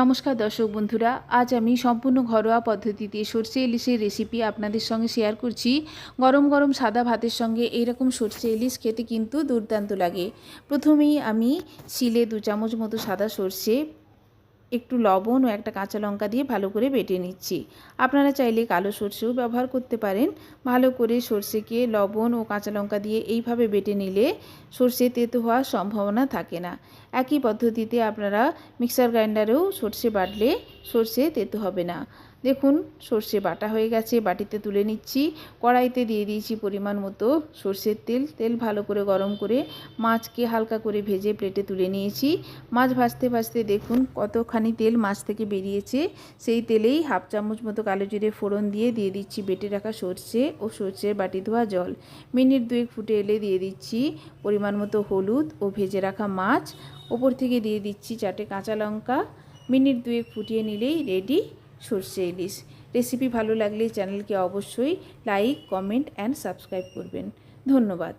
নমস্কার দর্শক বন্ধুরা, আজ আমি সম্পূর্ণ ঘরোয়া পদ্ধতিতে সরষে ইলিশের রেসিপি আপনাদের সঙ্গে শেয়ার করছি। গরম গরম সাদা ভাতের সঙ্গে এইরকম সর্ষে ইলিশ খেতে কিন্তু দুর্দান্ত লাগে। প্রথমেই আমি শিলে দু চামচ মতো সাদা সর্ষে একটু লবণ ও একটা কাঁচা লঙ্কা দিয়ে ভালো করে বেটে নিচ্ছি। আপনারা চাইলে কালো সর্ষেও ব্যবহার করতে পারেন। ভালো করে সর্ষেকে লবণ ও কাঁচা লঙ্কা দিয়ে এইভাবে বেটে নিলে সর্ষে তেতো হওয়ার সম্ভাবনা থাকে না। একই পদ্ধতিতে আপনারা মিক্সার গ্রাইন্ডারেও সর্ষে বাটলে সর্ষে তেতো হবে না। দেখুন, সর্ষে বাটা হয়ে গেছে, বাটিতে তুলে নিচ্ছি। কড়াইতে দিয়ে দিয়েছি পরিমাণ মতো সর্ষের তেল। তেল ভালো করে গরম করে মাছকে হালকা করে ভেজে প্লেটে তুলে নিয়েছি। মাছ ভাজতে ভাজতে দেখুন কতখানি তেল মাছ থেকে বেরিয়েছে। সেই তেলেই হাফ চামচ মতো কালো জিরে ফোড়ন দিয়ে দিয়ে দিচ্ছি বেটে রাখা সর্ষে ও সর্ষের বাটি ধোয়া জল। মিনিট দুয়েক ফুটে এলে দিয়ে দিচ্ছি পরিমাণ মতো হলুদ ও ভেজে রাখা মাছ। ওপর থেকে দিয়ে দিচ্ছি চারটে কাঁচা লঙ্কা। মিনিট দুয়েক ফুটিয়ে নিলেই রেডি। সর্ষে ইলিশ। রেসিপি ভালো লাগলে চ্যানেলকে অবশ্যই লাইক কমেন্ট অ্যান্ড সাবস্ক্রাইব করবেন। ধন্যবাদ।